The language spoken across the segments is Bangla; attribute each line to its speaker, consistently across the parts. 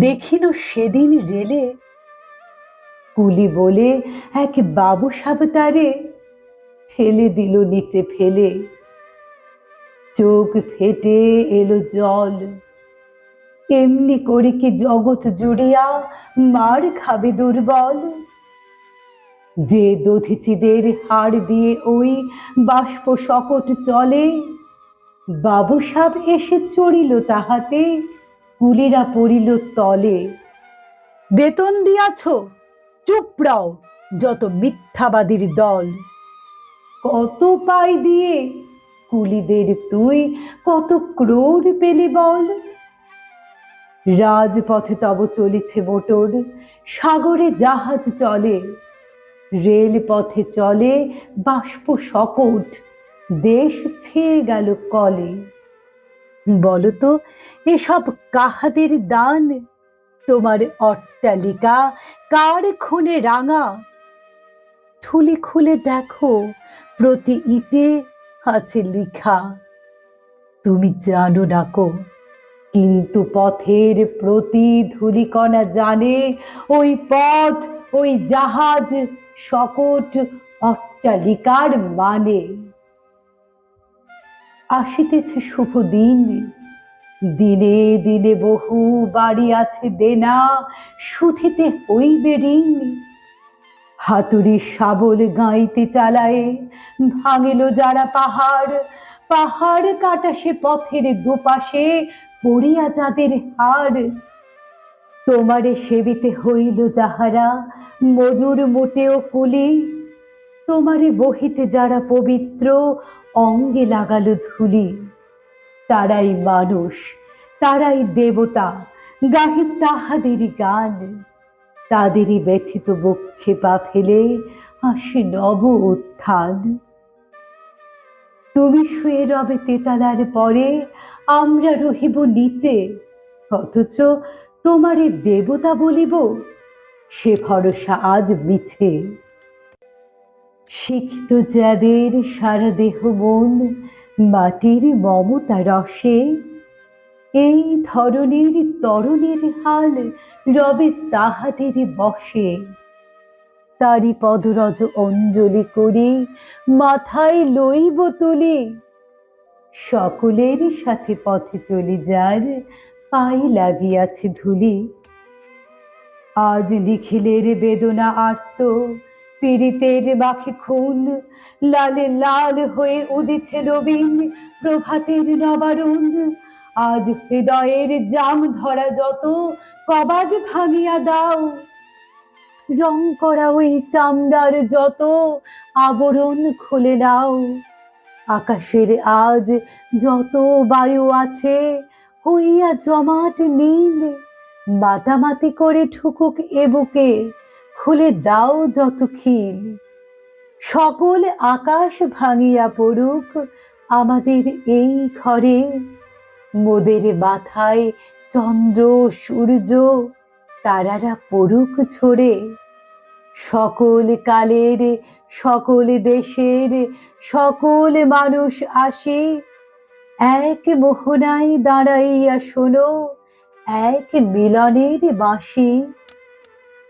Speaker 1: দেখিল সেদিন রেলে কুলি বলে, এক বাবু সাবতারে ঠেলে দিল নিচে ফেলে। চোখ ফেটে এলো জল। এমনি করে কি জগৎ জুড়িয়া মার খাবে দুর্বল? যে দধিচিদের হাড় দিয়ে ওই বাষ্প শকট চলে, বাবু সাব এসে চড়িল তাহাতে। কুলিরা পড়িল তলে। বেতন দিয়াছ, চুপ রাও, যত মিথ্যাবাদীর দল। কত পাই দিয়ে কুলিদের তুই কত ক্রোড় পেলি বল? রাজপথে তব চলিছে মোটর, সাগরে জাহাজ চলে। রেল পথে চলে বাষ্প সকট দেশ ছেয়ে গেল কলে। বলতো, এসব কাহাদের দান? তোমার অট্টালিকা কার খুনে রাঙা? ঠুলি খুলে দেখো, প্রতি ইটে আছে লিখা। তুমি জানো না কো, কিন্তু পথের প্রতি ধুলিকণা জানে, ওই পথ, ওই জাহাজ সকট অট্টালিকার মানে। আসিতেছে শুভ দিন। দিনে দিনে বহু বাড়ি আছে দেনা, সুধিতে হইবে ঋণ। হাতুড়ি শাবল গাইতে চালায়ে, ভাঙিল যারা পাহাড়। পাহাড় কাটা সে পথের দুপাশে পড়িয়া যাদের হাড়। তোমারে সেবিতে হইল যাহারা, মজুর মোটেও কুলি। তোমারে বহিতে যারা পবিত্র, অঙ্গে লাগালো ধুলি। তারাই মানুষ, তারাই দেবতা, গাহি তাহাদেরই গান। তাদেরই ব্যথিত বক্ষে পা ফেলে আসে নব উত্থান। তুমি শুয়ে রবে তেতালার পরে, আমরা রহিব নিচে। অথচ তোমারে দেবতা বলিব, সে ভরসা আজ মিছে। শিক্ষিত যাদের সারা দেহ মন, মাটির মমতা রসে। এই ধরনের তরণের হাল রবে তাহাদের বসে। তারি পদরজ অঞ্জলি করি মাথায় লইব তুলি। সকলের সাথে পথে চলি যার পাই লাগিয়াছে ধুলি। আজ নিখিলের বেদনা আর্ত পীড়িতের মাখে খুন। লালে লাল হয়ে উদিছে নবীন প্রভাতের নবারুণ। আজ হৃদয়ের জাম ধরা যত, কবাদ ভাঙিয়া দাও। রং করা ওই চামড়ার যত, আবরণ খুলে দাও আকাশের আজ যত বায়ু আছে, হইয়া জমাট নীল। মাতামাতি করে ঠুকুক এ বুকে খুলে দাও যত খিল সকল আকাশ ভাঙিয়া পড়ুক আমাদের এই ঘরে। মোদের মাথায় চন্দ্র, সূর্য, তারারা পড়ুক ঝরে। সকল কালের, সকল দেশের, সকল মানুষ আসে। এক মোহনায় দাঁড়াইয়া শোনো, এক মিলনের বাঁশি।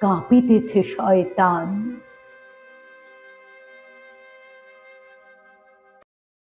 Speaker 1: কাঁপিতেছে শয়তান।